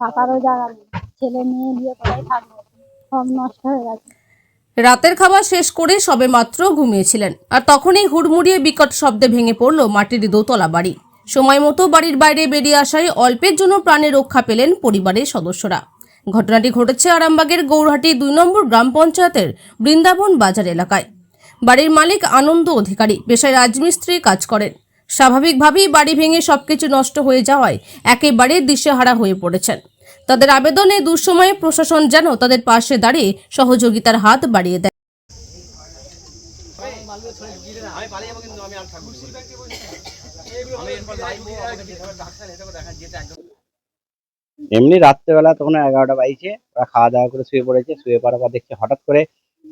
থাকারও জায়গা নেই ছেলে মেয়ে নিয়ে কোথায় থাকব? সব নষ্ট হয়ে গেছে। রাতের খাবার শেষ করে সবে মাত্র ঘুমিয়েছিলেন। আর তখনই হুড়মুড়িয়ে বিকট শব্দে ভেঙে পড়ল মাটির দোতলা বাড়ি। সময় মতো বাড়ির বাইরে বেরিয়ে আসায় অল্পের জন্য প্রাণে রক্ষা পেলেন পরিবারের সদস্যরা। ঘটনাটি ঘটেছে আরামবাগের গৌরহাটি দুই নম্বর গ্রাম পঞ্চায়েতের বৃন্দাবন বাজার এলাকায়। বাড়ির মালিক আনন্দ অধিকারী, পেশায় রাজমিস্ত্রি কাজ করেন। স্বাভাবিকভাবেই বাড়ি ভেঙে সবকিছু নষ্ট হয়ে যাওয়ায় একেবারে দিশেহারা হয়ে পড়েছেন। তাদের আবেদনে দুঃসময়ে প্রশাসন যেন তাদের পাশে দাঁড়িয়ে সহযোগিতার হাত বাড়িয়ে দেয়। এমনি রাত্রেবেলা তখন এগারোটা বাইছে ওরা খাওয়া দাওয়া করে শুয়ে পড়েছে, শুয়ে পড়ার পর দেখছে হঠাৎ করে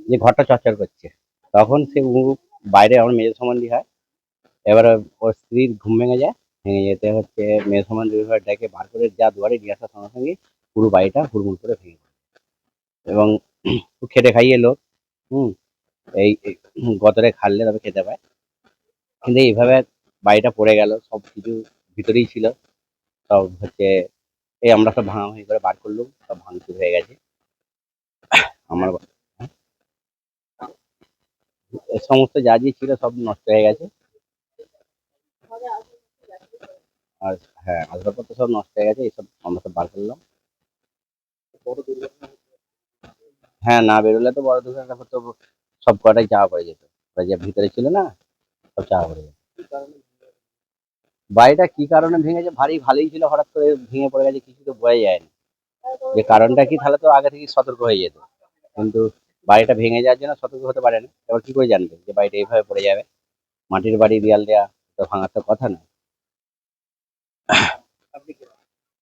যে ঘরটা চচ্চর করছে। তখন সে বাইরে আমার মেয়ে সম্বন্ধী হয়, এবারে ওর স্ত্রীর ঘুম ভেঙে যায় ভেঙে যেতে হচ্ছে। ঘরে ডেকে বার করে যা দুয়ারে নিয়ে আসার সঙ্গে সঙ্গে পুরো বাড়িটা হুড়মুড় করে ভেঙে। এবং খেটে খাইয়ে লোক, হুম, এই গতরে খাললে তবে খেতে পায়। কিন্তু এইভাবে বাড়িটা পড়ে গেল, সব কিছু ভিতরেই ছিল। সব হচ্ছে, এই আমরা সব ভাঙাভাঙি করে বার করলাম, সব ভাঙচুর হয়ে গেছে। আমার সমস্ত যা যে ছিল সব নষ্ট হয়ে গেছে। আর হ্যাঁ আসবাবপত্র সব নষ্ট হয়ে গেছে, এইসব আমরা সব বার করলাম। হ্যাঁ না বেরোলে তো বড় দুর্ঘটনা হতো সব কটাই চাওয়া পড়ে যেত। যে ভিতরে ছিল না, সব চাওয়া পড়ে যেত। বাড়িটা কি কারণে ভেঙেছে? ভারী ভালোই ছিল, হঠাৎ করে ভেঙে পড়ে গেছে, কিছু তো বোঝা যায় না। যে কারণটা কি, তাহলে তো আগে থেকে সতর্ক হয়ে যেত। কিন্তু বাড়িটা ভেঙে যাওয়ার জন্য সতর্ক হতে পারে না এবার কি করে জানবে যে বাড়িটা এইভাবে পড়ে যাবে? মাটির বাড়ি দেয়াল দেওয়া তো ভাঙার তো কথা না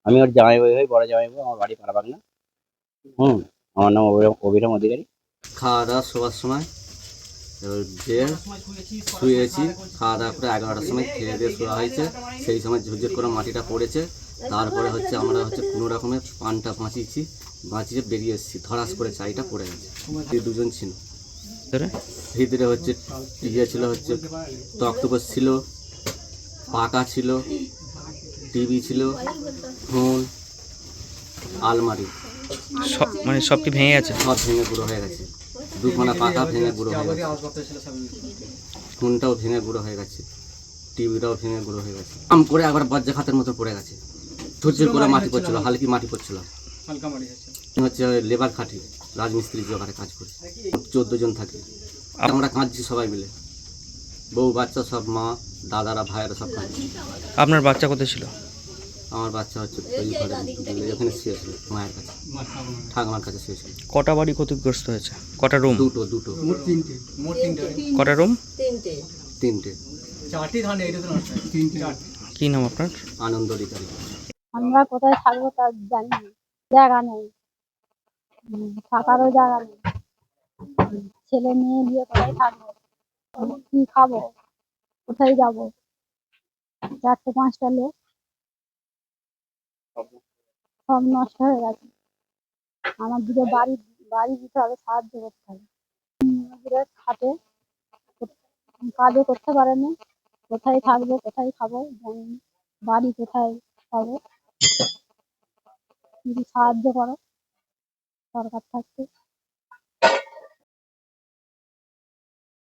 আমি ওর জামাই বই হই বড় জামাই বই আমার বাড়ি পাড়াবাগনা হুম আমার নাম অভিরাম অভিরাম অধিকারী। খাওয়া দাওয়া শোবার সময় এবার যে শুয়েছি খাওয়া দাওয়া করে এগারোটার সময় খেয়ে দিয়ে শোয়া হয়েছে। সেই সময় ঝুরঝুর করে মাটিটা পড়েছে। তারপরে হচ্ছে আমরা হচ্ছে কোনো রকমের পানটা বাঁচিয়েছি বাঁচিয়ে বেরিয়ে এসেছি। ধরাস করে চাইটা পড়ে গেছে। এই দুজন ছিল। ভিতরে হচ্ছে ইয়ে ছিল হচ্ছে তক্তপোষ ছিল পাকা ছিল টিভি ছিল ফোন আলমারি। সব মানে সব কি ভেঙে গেছে? সব ভেঙে গুঁড়ো হয়ে গেছে। দুখানা পাকা ভেঙে গুঁড়ো হয়ে গেছে। ফোনটাও ভেঙে গুঁড়ো হয়ে গেছে। টিভিটাও ভেঙে গুঁড়ো হয়ে গেছে। আম করে একবার বজ্জা খাতের মতো পড়ে গেছে। ঝুরঝুর করে মাটি পড়ছিল হালকি মাটি পড়ছিল। হচ্ছে লেবার খাটি রাজমিস্ত্রি জোগাড়ে কাজ করি চোদ্দ জন থাকে। আমরা কাঁদছি সবাই মিলে। বউ বাচ্চা সব মা দাদারা ভাইয়েরা সব কাঁদছি আপনার বাচ্চা কোথায় ছিল? আমার বাচ্চা হচ্ছে ওই ঘরে এখানে শুয়েছিল মায়ের কাছে। ঠাকুমার কাছে শুয়েছিল। কটা বাড়ি ক্ষতিগ্রস্ত হয়েছে? কটা রুম দুটো দুটো। কটা রুম তিনটে। কি নাম আপনার? আনন্দ অধিকারী। আমরা কোথায় থাকব তা জানি না। জায়গা নেই। থাকারও জায়গা নেই। ছেলে মেয়ে নিয়ে কোথায় থাকব? কি খাব? কোথায় যাব? চারটে পাঁচটা লোক। সব নষ্ট হয়ে গেছে। আমার দিকে বাড়ি বাড়ি দিতে হবে, সাহায্য করতে হবে। খাটে, কাজও করতে পারেনি কোথায় থাকব, কোথায় খাব? বাড়ি কোথায় পাবো? যদি সাহায্য করো সরকার থাকতে